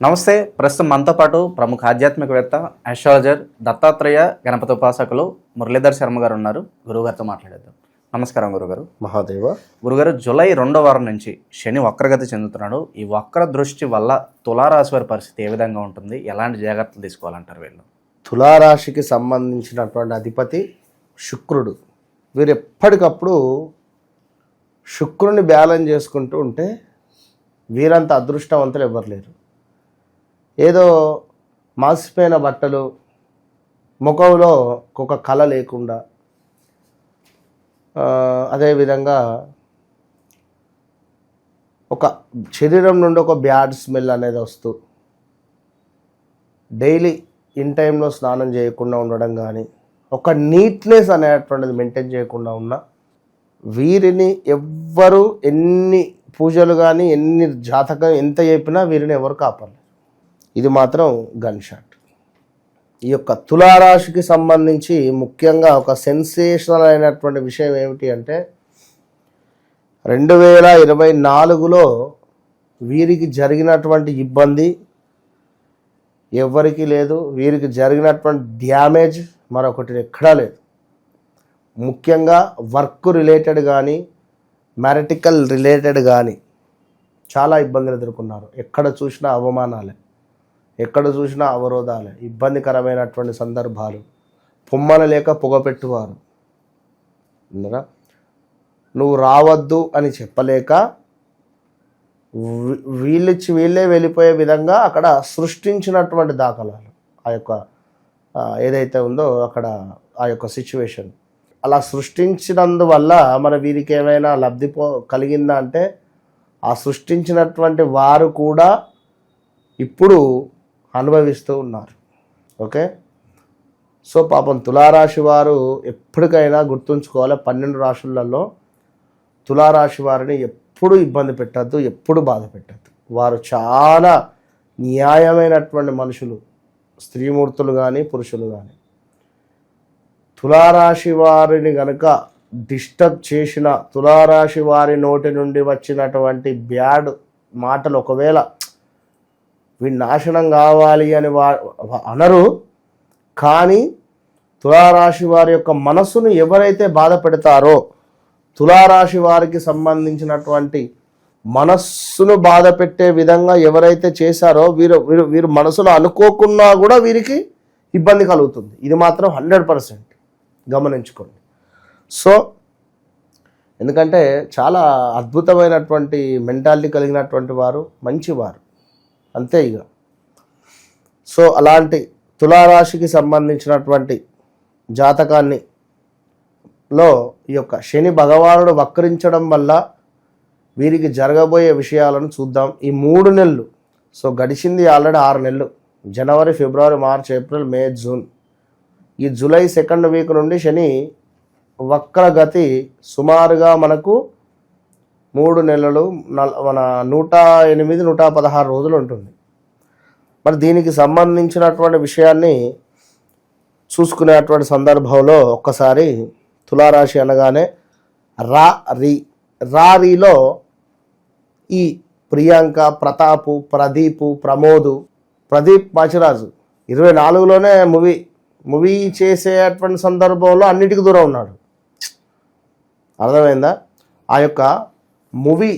నమస్తే ప్రస్తుతం మనతో పాటు ప్రముఖ ఆధ్యాత్మికవేత్త అస్ట్రాలజర్ దత్తాత్రేయ గణపతి ఉపాసకులు మురళీధర్ శర్మ గారు ఉన్నారు. గురువుగారితో మాట్లాడేద్దాం. నమస్కారం గురుగారు. మహాదేవ. గురుగారు జూలై రెండో వారం నుంచి శని వక్రగతి చెందుతున్నాడు. ఈ వక్ర దృష్టి వల్ల తులారాశి వారి పరిస్థితి ఏ విధంగా ఉంటుంది? ఎలాంటి జాగ్రత్తలు తీసుకోవాలంటారు వీళ్ళు? తులారాశికి సంబంధించినటువంటి అధిపతి శుక్రుడు. వీరు ఎప్పటికప్పుడు శుక్రుని బ్యాలెన్స్ చేసుకుంటూ ఉంటే వీరంత అదృష్టవంతులు ఎవరు లేరు. ఏదో మాసిపోయిన బట్టలు ముఖంలో ఒక కళ లేకుండా అదేవిధంగా ఒక శరీరం నుండి ఒక బ్యాడ్ స్మెల్ అనేది వస్తూ డైలీ ఇన్ టైంలో స్నానం చేయకుండా ఉండడం కానీ ఒక నీట్నెస్ అనేటువంటిది మెయింటైన్ చేయకుండా ఉన్న వీరిని ఎవ్వరు ఎన్ని పూజలు కానీ ఎన్ని జాతకం ఎంత చెప్పినా వీరిని ఎవరు కాపాలి ఇది మాత్రం గన్ షాట్. ఈ యొక్క తులారాశికి సంబంధించి ముఖ్యంగా ఒక సెన్సేషనల్ అయినటువంటి విషయం ఏమిటి అంటే రెండు వేల ఇరవై నాలుగులో వీరికి జరిగినటువంటి ఇబ్బంది ఎవరికి లేదు. వీరికి జరిగినటువంటి డ్యామేజ్ మరొకటి ఎక్కడా లేదు. ముఖ్యంగా వర్క్ రిలేటెడ్ కానీ మ్యారిటికల్ రిలేటెడ్ కానీ చాలా ఇబ్బందులు ఎదుర్కొన్నారు. ఎక్కడ చూసినా అవమానాలే. ఎక్కడ చూసినా అవరోధాలు ఇబ్బందికరమైనటువంటి సందర్భాలు. పొమ్మల లేక పొగపెట్టువారు నువ్వు రావద్దు అని చెప్పలేక వీళ్ళిచ్చి వీళ్ళే వెళ్ళిపోయే విధంగా అక్కడ సృష్టించినటువంటి దాఖలాలు. ఆ యొక్క ఏదైతే ఉందో అక్కడ ఆ యొక్క సిచ్యువేషన్ అలా సృష్టించినందువల్ల మన వీరికి ఏమైనా లబ్ధి పో కలిగిందా అంటే ఆ సృష్టించినటువంటి వారు కూడా ఇప్పుడు అనుభవిస్తూ ఉన్నారు. ఓకే? సో పాపం తులారాశి వారు ఎప్పటికైనా గుర్తుంచుకోవాలి పన్నెండు రాశులలో తులారాశి వారిని ఎప్పుడు ఇబ్బంది పెట్టద్దు ఎప్పుడు బాధ పెట్టద్దు. వారు చాలా న్యాయమైనటువంటి మనుషులు స్త్రీమూర్తులు కానీ పురుషులు కానీ తులారాశి వారిని కనుక డిస్టర్బ్ చేసిన తులారాశి వారి నోటి నుండి వచ్చినటువంటి బ్యాడ్ మాటలు ఒకవేళ వీడి నాశనం కావాలి అని వా అనరు. కానీ తులారాశి వారి యొక్క మనస్సును ఎవరైతే బాధ పెడతారో తులారాశి వారికి సంబంధించినటువంటి మనస్సును బాధ పెట్టే విధంగా ఎవరైతే చేశారో వీరు వీరు వీరు మనసులో అనుకోకున్నా కూడా వీరికి ఇబ్బంది కలుగుతుంది. ఇది మాత్రం హండ్రెడ్ పర్సెంట్ గమనించుకోండి. సో ఎందుకంటే చాలా అద్భుతమైనటువంటి మెంటాలిటీ కలిగినటువంటి వారు మంచివారు. అంతే ఇక. సో అలాంటి తులారాశికి సంబంధించినటువంటి జాతకాన్ని లో ఈ యొక్క శని భగవానుడు వక్రించడం వల్ల వీరికి జరగబోయే విషయాలను చూద్దాం. ఈ మూడు నెలలు సో గడిచింది ఆల్రెడీ ఆరు నెలలు. జనవరి ఫిబ్రవరి మార్చ్ ఏప్రిల్ మే జూన్. ఈ జూలై సెకండ్ వీక్ నుండి శని వక్రగతి సుమారుగా మనకు మూడు నెలలు నల్- మన నూట ఎనిమిది నూట పదహారు రోజులు ఉంటుంది. మరి దీనికి సంబంధించినటువంటి విషయాన్ని చూసుకునేటువంటి సందర్భంలో ఒక్కసారి తులారాశి అనగానే రా రీ రా రీలో ఈ ప్రియాంక ప్రతాపు ప్రదీపు ప్రమోదు ప్రదీప్ మాచిరాజు ఇరవై నాలుగులోనే మూవీ మూవీ చేసేటువంటి సందర్భంలో అన్నిటికీ దూరం ఉన్నాడు. అర్థమైందా? ఆ యొక్క మూవీ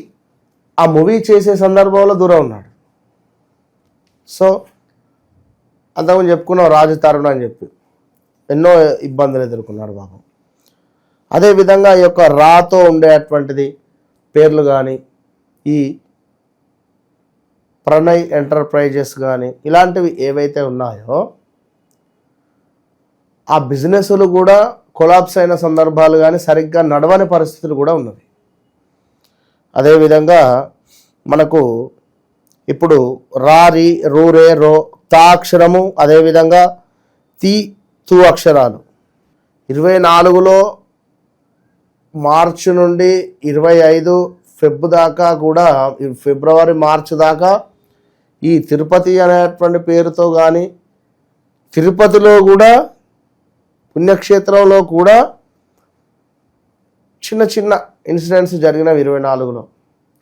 ఆ మూవీ చేసే సందర్భంలో దూరం ఉన్నాడు. సో అంతకుముందు చెప్పుకున్నాం రాజు తరుణ్ అని చెప్పి. ఎన్నో ఇబ్బందులు ఎదుర్కొన్నాడు బాబు అదేవిధంగా ఈ యొక్క రాతో ఉండేటువంటిది పేర్లు కానీ ఈ ప్రణయ్ ఎంటర్ప్రైజెస్ కానీ ఇలాంటివి ఏవైతే ఉన్నాయో ఆ బిజినెస్లు కూడా కొలాప్స్ అయిన సందర్భాలు కానీ సరిగ్గా నడవని పరిస్థితులు కూడా ఉన్నవి. అదేవిధంగా మనకు ఇప్పుడు రారి రూరే రో తా అక్షరము అదేవిధంగా తి తు అక్షరాలు. ఇరవై నాలుగులో మార్చి నుండి ఇరవై ఐదు ఫెబ్ దాకా కూడా ఫిబ్రవరి మార్చి దాకా ఈ తిరుపతి అనేటువంటి పేరుతో కానీ తిరుపతిలో కూడా పుణ్యక్షేత్రంలో కూడా చిన్న చిన్న ఇన్సిడెంట్స్ జరిగినవి ఇరవై నాలుగులో.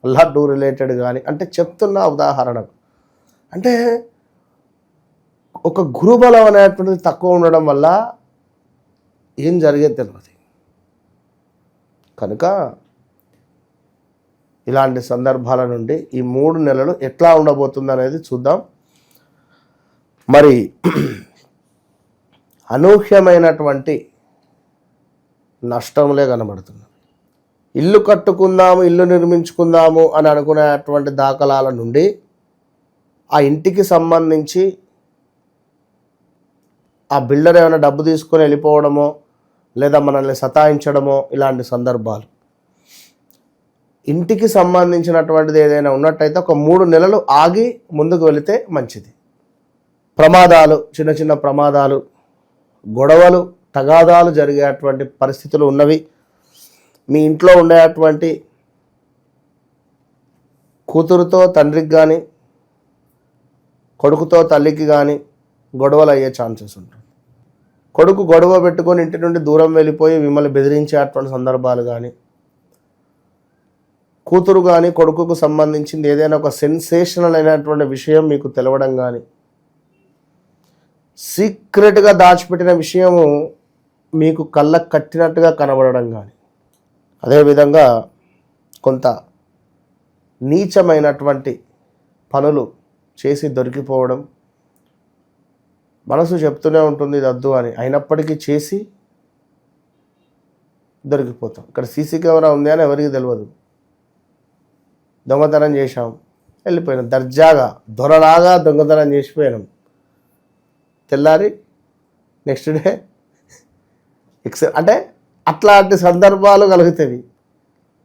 లడ్డు రిలేటెడ్ కానీ అంటే చెప్తున్న ఉదాహరణకు. అంటే ఒక గురుబలం అనేటువంటిది తక్కువ ఉండడం వల్ల ఏం జరిగేది తెలియదు కనుక ఇలాంటి సందర్భాల నుండి ఈ మూడు నెలలు ఎట్లా ఉండబోతుంది అనేది చూద్దాం. మరి అనూహ్యమైనటువంటి నష్టములే కనబడుతుంది ఇల్లు కట్టుకుందాము ఇల్లు నిర్మించుకుందాము అని అనుకునేటువంటి దాఖలాల నుండి ఆ ఇంటికి సంబంధించి ఆ బిల్డర్ ఏమైనా డబ్బు తీసుకొని వెళ్ళిపోవడమో లేదా మనల్ని సతాయించడమో ఇలాంటి సందర్భాలు. ఇంటికి సంబంధించినటువంటిది ఏదైనా ఉన్నట్టయితే ఒక మూడు నెలలు ఆగి ముందుకు వెళితే మంచిది. ప్రమాదాలు చిన్న చిన్న ప్రమాదాలు గొడవలు తగాదాలు జరిగేటువంటి పరిస్థితులు ఉన్నవి. మీ ఇంట్లో ఉండేటువంటి కూతురుతో తండ్రికి కానీ కొడుకుతో తల్లికి కానీ గొడవలు అయ్యే ఛాన్సెస్ ఉంటుంది కొడుకు గొడవ పెట్టుకొని ఇంటి నుండి దూరం వెళ్ళిపోయి మిమ్మల్ని బెదిరించేటువంటి సందర్భాలు కానీ కూతురు కానీ కొడుకుకు సంబంధించింది ఏదైనా ఒక సెన్సేషనల్ అయినటువంటి విషయం మీకు తెలవడం కానీ సీక్రెట్గా దాచిపెట్టిన విషయము మీకు కళ్ళకు కట్టినట్టుగా కనబడడం కానీ అదేవిధంగా కొంత నీచమైనటువంటి పనులు చేసి దొరికిపోవడం. మనసు చెప్తూనే ఉంటుంది ఇది వద్దు అని. అయినప్పటికీ చేసి దొరికిపోతాం. ఇక్కడ సీసీ కెమెరా ఉంది అని ఎవరికి తెలియదు. దొంగతనం చేశాం వెళ్ళిపోయినాం. దర్జాగా దొరలాగా దొంగతనం చేసిపోయినాం. తెల్లారి నెక్స్ట్ డే ఎక్స్ అంటే అట్లాంటి సందర్భాలు కలుగుతాయి.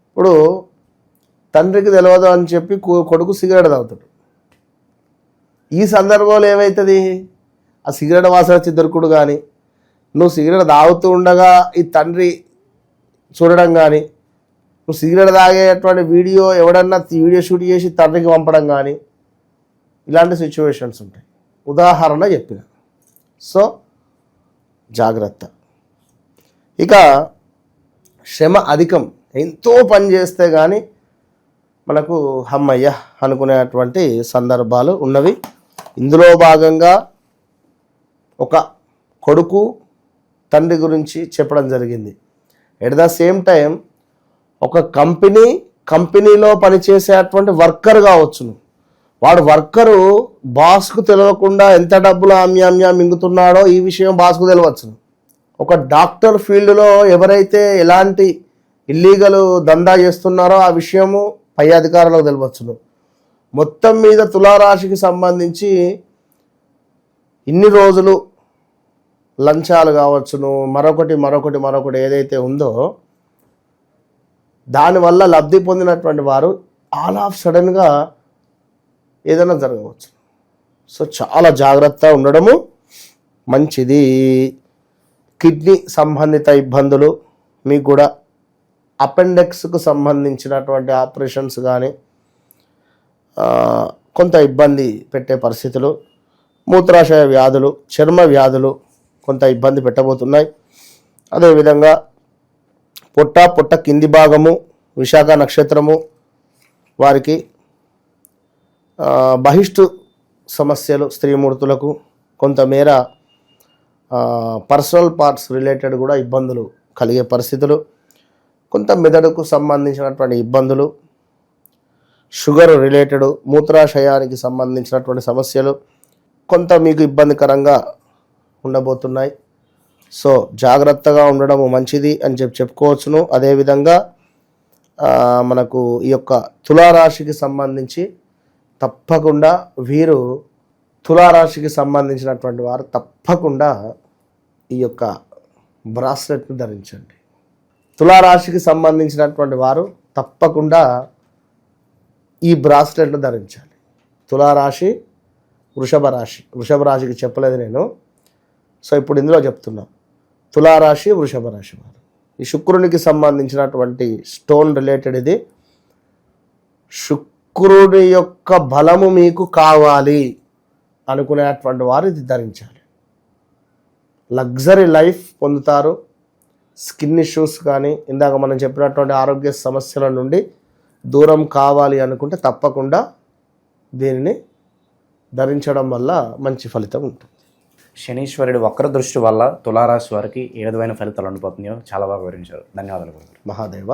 ఇప్పుడు తండ్రికి తెలియదు అని చెప్పి కొడుకు సిగరెట్ తాగుతాడు. ఈ సందర్భంలో ఏమవుతుంది ఆ సిగరెట్ వాసన వచ్చి దొరుకుడు కానీ నువ్వు సిగరెట్ తాగుతూ ఉండగా ఈ తండ్రి చూడడం కానీ నువ్వు సిగరెట్ తాగేటువంటి వీడియో ఎవడన్నా వీడియో షూట్ చేసి తండ్రికి పంపడం కానీ ఇలాంటి సిచ్యువేషన్స్ ఉంటాయి. ఉదాహరణ చెప్పిన. సో జాగ్రత్త. ఇక శ్రమ అధికం. ఎంతో పని చేస్తే కానీ మనకు హమ్మయ్య అనుకునేటువంటి సందర్భాలు ఉన్నవి. ఇందులో భాగంగా ఒక కొడుకు తండ్రి గురించి చెప్పడం జరిగింది. ఎట్ ద సేమ్ టైం ఒక కంపెనీ కంపెనీలో పనిచేసేటువంటి వర్కర్ కావచ్చును. వాడు వర్కరు బాస్కు తెలియకుండా ఎంత డబ్బులు ఆమ్యామ్యా మింగుతున్నాడో ఈ విషయం బాస్కు తెలియవచ్చును ఒక డాక్టర్ ఫీల్డ్లో ఎవరైతే ఎలాంటి ఇల్లీగల్ దందా చేస్తున్నారో ఆ విషయము పై అధికారులకు తెలియవచ్చును మొత్తం మీద తులారాశికి సంబంధించి ఇన్ని రోజులు లంచాలు కావచ్చును. మరొకటి మరొకటి మరొకటి ఏదైతే ఉందో దానివల్ల లబ్ధి పొందినటువంటి వారు ఆల్ ఆఫ్ సడన్గా ఏదైనా జరగవచ్చు. సో చాలా జాగ్రత్తగా ఉండడము మంచిది. కిడ్నీ సంబంధిత ఇబ్బందులు మీకు కూడా అపెండెక్స్కు సంబంధించినటువంటి ఆపరేషన్స్ కానీ కొంత ఇబ్బంది పెట్టే పరిస్థితులు మూత్రాశయ వ్యాధులు చర్మ వ్యాధులు కొంత ఇబ్బంది పెట్టబోతున్నాయి. అదేవిధంగా పొట్ట పొట్ట కింది భాగము విశాఖ నక్షత్రము వారికి బహిష్టు సమస్యలు స్త్రీమూర్తులకు కొంతమేర పర్సనల్ పార్ట్స్ రిలేటెడ్ కూడా ఇబ్బందులు కలిగే పరిస్థితులు కొంత మెదడుకు సంబంధించినటువంటి ఇబ్బందులు షుగర్ రిలేటెడ్ మూత్రాశయానికి సంబంధించినటువంటి సమస్యలు కొంత మీకు ఇబ్బందికరంగా ఉండబోతున్నాయి. సో జాగ్రత్తగా ఉండడం మంచిది అని చెప్పి చెప్పుకోవచ్చును. అదేవిధంగా మనకు ఈ యొక్క తులారాశికి సంబంధించి తప్పకుండా వీరు తులారాశికి సంబంధించినటువంటి వారు తప్పకుండా ఈ యొక్క బ్రాస్లెట్ను ధరించండి. తులారాశికి సంబంధించినటువంటి వారు తప్పకుండా ఈ బ్రాస్లెట్ను ధరించాలి. తులారాశి వృషభ రాశి. వృషభ రాశికి చెప్పలేదు నేను. సో ఇప్పుడు ఇందులో చెప్తున్నా. తులారాశి వృషభ రాశి వారు. ఈ శుక్రునికి సంబంధించినటువంటి స్టోన్ రిలేటెడ్ ఇది. శుక్రుడి యొక్క బలము మీకు కావాలి. అనుకునేటువంటి వారు ఇది ధరించాలి. లగ్జరీ లైఫ్ పొందుతారు. స్కిన్ ఇష్యూస్ కానీ ఇందాక మనం చెప్పినటువంటి ఆరోగ్య సమస్యల నుండి దూరం కావాలి అనుకుంటే తప్పకుండా దీనిని ధరించడం వల్ల మంచి ఫలితం ఉంటుంది. శనీశ్వరుడి వక్ర దృష్టి వల్ల తులారాశి వారికి ఏ విధమైన ఫలితాలు ఉండిపోతున్నాయో చాలా బాగా వివరించారు. ధన్యవాదాలు మహాదేవ